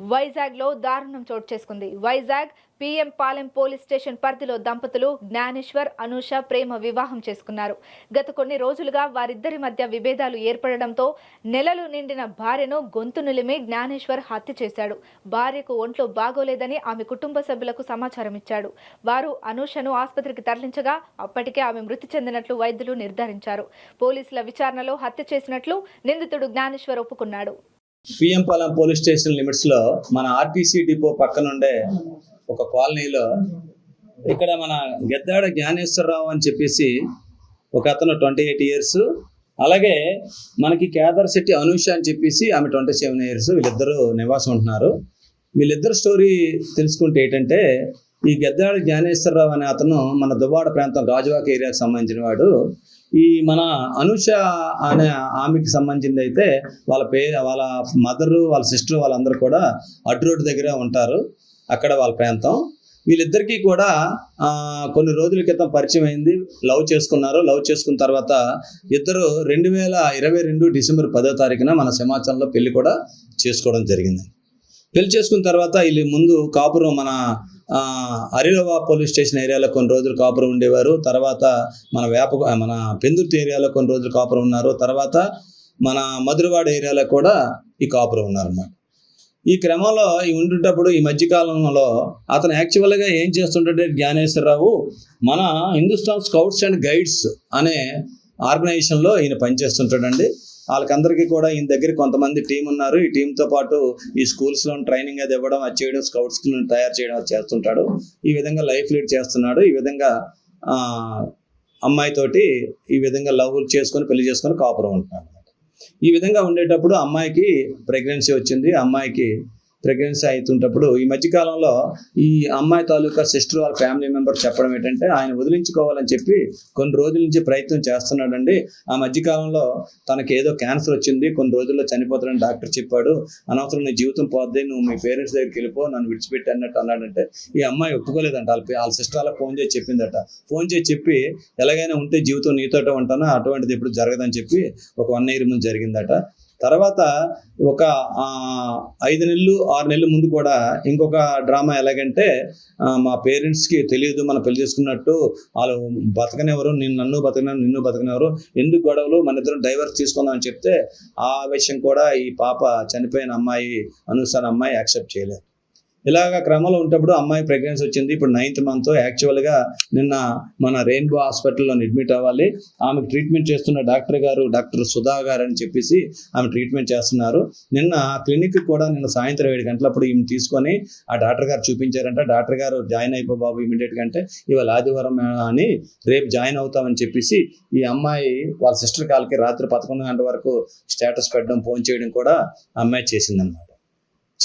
వైజాగ్లో దారుణం చోటు చేసుకుంది. Vizag PM Palem police station పరిధిలో దంపతులు జ్ఞానేశ్వర్ అనూష ప్రేమ వివాహం చేసుకున్నారు. గత కొన్ని రోజులుగా వారిద్దరి మధ్య విభేదాలు ఏర్పడడంతో నెలలు నిండిన భార్యను గొంతు నిలిమి జ్ఞానేశ్వర్ హత్య చేశాడు. భార్యకు ఒంట్లో బాగోలేదని ఆమె కుటుంబ సభ్యులకు సమాచారం ఇచ్చాడు. వారు అనూషను ఆసుపత్రికి తరలించగా అప్పటికే ఆమె మృతి చెందినట్లు వైద్యులు నిర్ధారించారు. పోలీసుల విచారణలో హత్య చేసినట్లు నిందితుడు జ్ఞానేశ్వర్ ఒప్పుకున్నాడు. పిఎం పాలెం పోలీస్ స్టేషన్ లిమిట్స్లో మన ఆర్టీసీ డిపో పక్కనుండే ఒక కాలనీలో ఇక్కడ మన గెద్దాడ జ్ఞానేశ్వరరావు అని చెప్పేసి ఒక అతను ట్వంటీ ఎయిట్ ఇయర్స్. అలాగే మనకి కేదార్ శెట్టి అనూష అని చెప్పేసి ఆమె ట్వంటీ సెవెన్ ఇయర్స్. వీళ్ళిద్దరూ నివాసం ఉంటున్నారు. వీళ్ళిద్దరు స్టోరీ తెలుసుకుంటే ఏంటంటే ఈ గెద్దాడ జ్ఞానేశ్వరరావు అనే అతను మన దువాడ ప్రాంతం గాజువాక ఏరియాకి సంబంధించిన వాడు. ఈ మన అనుష అనే ఆమెకి సంబంధించింది అయితే వాళ్ళ పే వాళ్ళ మదరు వాళ్ళ సిస్టర్ వాళ్ళందరూ కూడా అడ్డు రోడ్డు దగ్గర ఉంటారు. అక్కడ వాళ్ళ ప్రాంతం. వీళ్ళిద్దరికీ కూడా కొన్ని రోజుల క్రితం పరిచయం అయింది. లవ్ చేసుకున్నారు. లవ్ చేసుకున్న తర్వాత ఇద్దరు రెండు వేల ఇరవై రెండు డిసెంబర్ పదో తారీఖున మన సింహాచలంలో పెళ్ళి కూడా చేసుకోవడం జరిగింది. పెళ్ళి చేసుకున్న తర్వాత వీళ్ళు ముందు కాపురం మన అరిలవా పోలీస్ స్టేషన్ ఏరియాలో కొన్ని రోజులు కాపురం ఉండేవారు. తర్వాత మన వేప మన పెందుర్తి ఏరియాలో కొన్ని రోజులు కాపురం ఉన్నారు. తర్వాత మన మధురవాడ ఏరియాలో కూడా ఈ కాపురం ఉన్నారన్నమాట. ఈ క్రమంలో ఈ ఉండుంటప్పుడు ఈ మధ్యకాలంలో అతను యాక్చువల్గా ఏం చేస్తుంటే జ్ఞానేశ్వరరావు మన హిందుస్థాన్ స్కౌట్స్ అండ్ గైడ్స్ అనే ఆర్గనైజేషన్లో ఈయన పనిచేస్తుంటాడండి. వాళ్ళకందరికీ కూడా ఈయన దగ్గర కొంతమంది టీం ఉన్నారు. ఈ టీంతో పాటు ఈ స్కూల్స్లో ట్రైనింగ్ అది ఇవ్వడం అది చేయడం స్కౌట్స్ని తయారు చేయడం అది చేస్తుంటాడు. ఈ విధంగా లైఫ్ లీడ్ చేస్తున్నాడు. ఈ విధంగా అమ్మాయితోటి ఈ విధంగా లవ్ చేసుకొని పెళ్ళి చేసుకొని కాపురం ఉంటున్నాడు ఈ విధంగా ఉండేటప్పుడు అమ్మాయికి ప్రెగ్నెన్సీ వచ్చింది. అమ్మాయికి ప్రెగ్నెన్సీ అవుతుంటప్పుడు ఈ మధ్యకాలంలో ఈ అమ్మాయి తాలూకా సిస్టర్ వాళ్ళ ఫ్యామిలీ మెంబర్ చెప్పడం ఏంటంటే ఆయన వదిలించుకోవాలని చెప్పి కొన్ని రోజుల నుంచి ప్రయత్నం చేస్తున్నాడండి. ఆ మధ్యకాలంలో తనకి ఏదో క్యాన్సర్ వచ్చింది కొన్ని రోజుల్లో చనిపోతాడని డాక్టర్ చెప్పాడు. అనవసరం నీ జీవితం పోద్ది నువ్వు మీ పేరెంట్స్ దగ్గరికి వెళ్ళిపో నన్ను విడిచిపెట్టి అన్నట్టు అన్నాడంటే ఈ అమ్మాయి ఒప్పుకోలేదంట. వాళ్ళ పే- వాళ్ళ సిస్టర్ వాళ్ళకి ఫోన్ చేసి చెప్పిందట. ఫోన్ చేసి చెప్పి ఎలాగైనా ఉంటే జీవితం నీతోట ఉంటాను అటువంటిది ఎప్పుడు జరగదని చెప్పి ఒక వన్ ఇయర్ ముందు జరిగిందట. తర్వాత ఒక ఐదు నెలలు ఆరు నెలల ముందు కూడా ఇంకొక డ్రామా ఎలాగంటే మా పేరెంట్స్కి తెలియదు మనం పెళ్ళి చేసుకున్నట్టు వాళ్ళు బతకనెవరు నేను నన్ను బతకన నిన్ను బతకనెవరు ఎందుకు గొడవలు మన ఇద్దరం డైవర్స్ తీసుకుందాం అని చెప్తే ఆ విషయం కూడా ఈ పాప చనిపోయిన అమ్మాయి అనుసార అమ్మాయి యాక్సెప్ట్ చేయలేదు. ఇలాగ క్రమంలో ఉంటప్పుడు అమ్మాయి ప్రెగ్నెన్సీ వచ్చింది. ఇప్పుడు నైన్త్ మంత్ యాక్చువల్గా నిన్న మన రెయిన్బో హాస్పిటల్లో అడ్మిట్ అవ్వాలి. ఆమెకు ట్రీట్మెంట్ చేస్తున్న డాక్టర్ గారు డాక్టర్ సుధా గారు అని చెప్పేసి ఆమె ట్రీట్మెంట్ చేస్తున్నారు. నిన్న క్లినిక్ కూడా నిన్న సాయంత్రం ఏడు గంటలప్పుడు ఈమె తీసుకొని ఆ డాక్టర్ గారు చూపించారంట. డాక్టర్ గారు జాయిన్ అయిపో బాబు ఇమీడియట్గా అంటే ఇవాళ ఆదివారం అని రేపు జాయిన్ అవుతామని చెప్పేసి ఈ అమ్మాయి వాళ్ళ సిస్టర్ కాల్కి రాత్రి పదకొండు గంటల వరకు స్టేటస్ పెట్టడం ఫోన్ చేయడం కూడా అమ్మాయి చేసిందన్నమాట.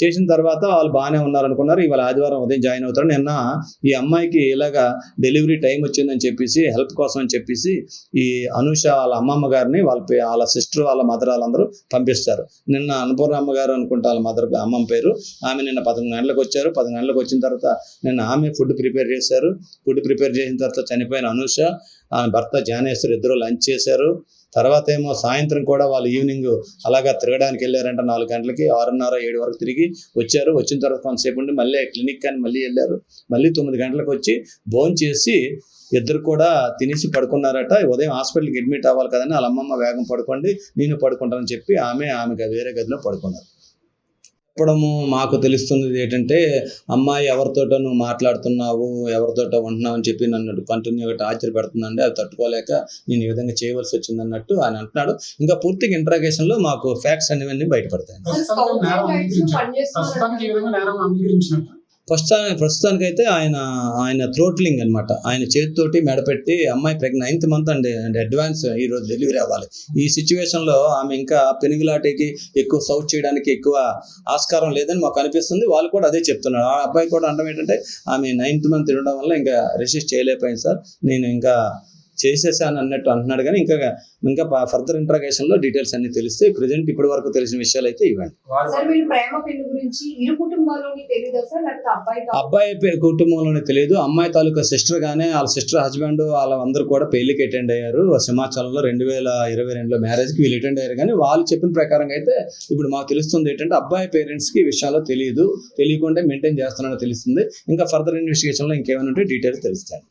చేసిన తర్వాత వాళ్ళు బాగానే ఉన్నారనుకున్నారు. ఇవాళ ఆదివారం ఉదయం జాయిన్ అవుతారు. నిన్న ఈ అమ్మాయికి ఇలాగా డెలివరీ టైం వచ్చిందని చెప్పేసి హెల్ప్ కోసం అని చెప్పేసి ఈ అనుష వాళ్ళ అమ్మమ్మ గారిని వాళ్ళ పే- వాళ్ళ సిస్టర్ వాళ్ళ మదర్ వాళ్ళందరూ పంపిస్తారు. నిన్న అన్నపూర్ణమ్మ గారు అనుకుంటా వాళ్ళ మదర్ అమ్మమ్మ పేరు. ఆమె నిన్న పదకొండు గంటలకు వచ్చారు. పదకొండు గంటలకు వచ్చిన తర్వాత నిన్న ఆమె ఫుడ్ ప్రిపేర్ చేశారు. ఫుడ్ ప్రిపేర్ చేసిన తర్వాత చనిపోయిన అనుష ఆమె భర్త జానేశ్వర్ ఇద్దరు లంచ్ చేశారు. తర్వాత ఏమో సాయంత్రం కూడా వాళ్ళు ఈవినింగ్ అలాగా తిరగడానికి వెళ్ళారంట నాలుగు గంటలకి ఆరున్నర ఏడు వరకు తిరిగి వచ్చారు. వచ్చిన తర్వాత కొంతసేపు ఉండి మళ్ళీ క్లినిక్ అని మళ్ళీ వెళ్ళారు. మళ్ళీ తొమ్మిది గంటలకు వచ్చి భోజనం చేసి ఇద్దరు కూడా తినేసి పడుకున్నారట. ఉదయం హాస్పిటల్కి అడ్మిట్ అవ్వాలి కదని వాళ్ళ అమ్మమ్మ వేగం పడుకోండి నేను పడుకుంటానని చెప్పి ఆమె ఆమె వేరే గదిలో పడుకున్నారు. చెప్పడము మాకు తెలుస్తున్నది ఏంటంటే అమ్మాయి ఎవరితోటో నువ్వు మాట్లాడుతున్నావు ఎవరితోటో ఉంటున్నావు అని చెప్పి నన్ను కంటిన్యూగా టార్చర్ పెడుతుందండి. అది తట్టుకోలేక నేను ఈ విధంగా చేయవలసి వచ్చింది అన్నట్టు ఆయన అంటున్నాడు. ఇంకా పూర్తిగా ఇంట్రాగేషన్లో మాకు ఫ్యాక్ట్స్ అనేవన్నీ బయటపడతాయి ప్రస్తుతానికి ప్రస్తుతానికి ప్రస్తుతానికైతే ఆయన ఆయన థ్రోట్లింగ్ అన్నమాట. ఆయన చేతితోటి మెడపెట్టి అమ్మాయి ప్రెగ్నెంట్ నైన్త్ మంత్ అండి. అండ్ అడ్వాన్స్ ఈ రోజు డెలివరీ అవ్వాలి. ఈ సిచ్యువేషన్లో ఆమె ఇంకా పెనుగులాటికి ఎక్కువ సౌట్ చేయడానికి ఎక్కువ ఆస్కారం లేదని మాకు అనిపిస్తుంది. వాళ్ళు కూడా అదే చెప్తున్నారు. ఆ అబ్బాయి కూడా అంటాం ఏంటంటే ఆమె నైన్త్ మంత్ తినడం వల్ల ఇంకా రెసిస్ట్ చేయలేకపోయింది సార్. నేను ఇంకా చేసేసాను అన్నట్టు అంటున్నాడు కానీ ఇంకా ఇంకా ఫర్దర్ ఇంట్రాగేషన్లో డీటెయిల్స్ అన్ని తెలిస్తే ప్రజెంట్ ఇప్పటి వరకు తెలిసిన విషయాలు అయితే ఇవ్వండి. సార్ వీళ్ళు ప్రేమ పెళ్ళి గురించి ఇరు కుటుంబాల్లోని తెలియదా సార్? లేకపోతే అబ్బాయి కుటుంబంలోనే తెలియదు. అమ్మాయి తాలూకా సిస్టర్ గానే వాళ్ళ సిస్టర్ హస్బెండ్ వాళ్ళందరూ కూడా పెళ్ళికి అటెండ్ అయ్యారు. సింహాచలంలో రెండు వేల ఇరవై రెండులో మ్యారేజ్కి వీళ్ళు అటెండ్ అయ్యారు. కానీ వాళ్ళు చెప్పిన ప్రకారం అయితే ఇప్పుడు మాకు తెలుస్తుంది ఏంటంటే అబ్బాయి పేరెంట్స్కి ఈ విషయాల్లో తెలియదు. తెలియకుండా మెయింటైన్ చేస్తున్నారో తెలుస్తుంది. ఇంకా ఫర్దర్ ఇన్వెస్టిగేషన్లో ఇంకేమైనా ఉంటే డీటెయిల్స్ తెలుస్తాయి